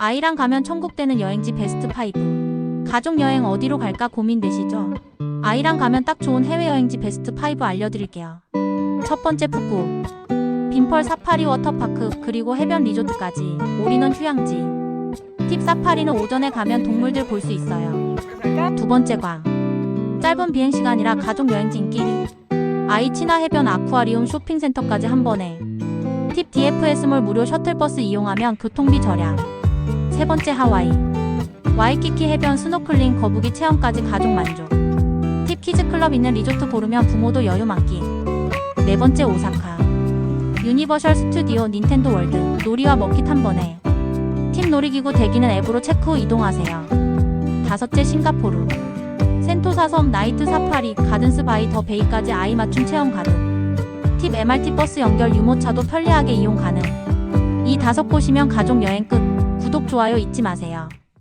아이랑 가면 천국 되는 여행지 베스트 5. 가족 여행 어디로 갈까 고민되시죠? 아이랑 가면 딱 좋은 해외여행지 베스트 5 알려드릴게요. 첫 번째 푸꾸. 빈펄 사파리 워터파크 그리고 해변 리조트까지 올인원 휴양지. 팁 사파리는 오전에 가면 동물들 볼 수 있어요. 두 번째 광. 짧은 비행 시간이라 가족 여행지인끼리. 아이 친화 해변 아쿠아리움 쇼핑센터까지 한 번에. 팁 DFS몰 무료 셔틀버스 이용하면 교통비 절약. 세 번째 하와이. 와이키키 해변 스노클링 거북이 체험까지 가족 만족. 팁 키즈 클럽 있는 리조트 고르면 부모도 여유 만끽. 네 번째 오사카. 유니버셜 스튜디오 닌텐도 월드 놀이와 먹잇 한 번에. 팀 놀이기구 대기는 앱으로 체크 후 이동하세요. 다섯째 싱가포르. 센토사 섬 나이트 사파리 가든스 바이 더 베이까지 아이 맞춤 체험 가능. 팁 MRT 버스 연결 유모차도 편리하게 이용 가능. 이 다섯 곳이면 가족 여행 끝. 구독, 좋아요 잊지 마세요.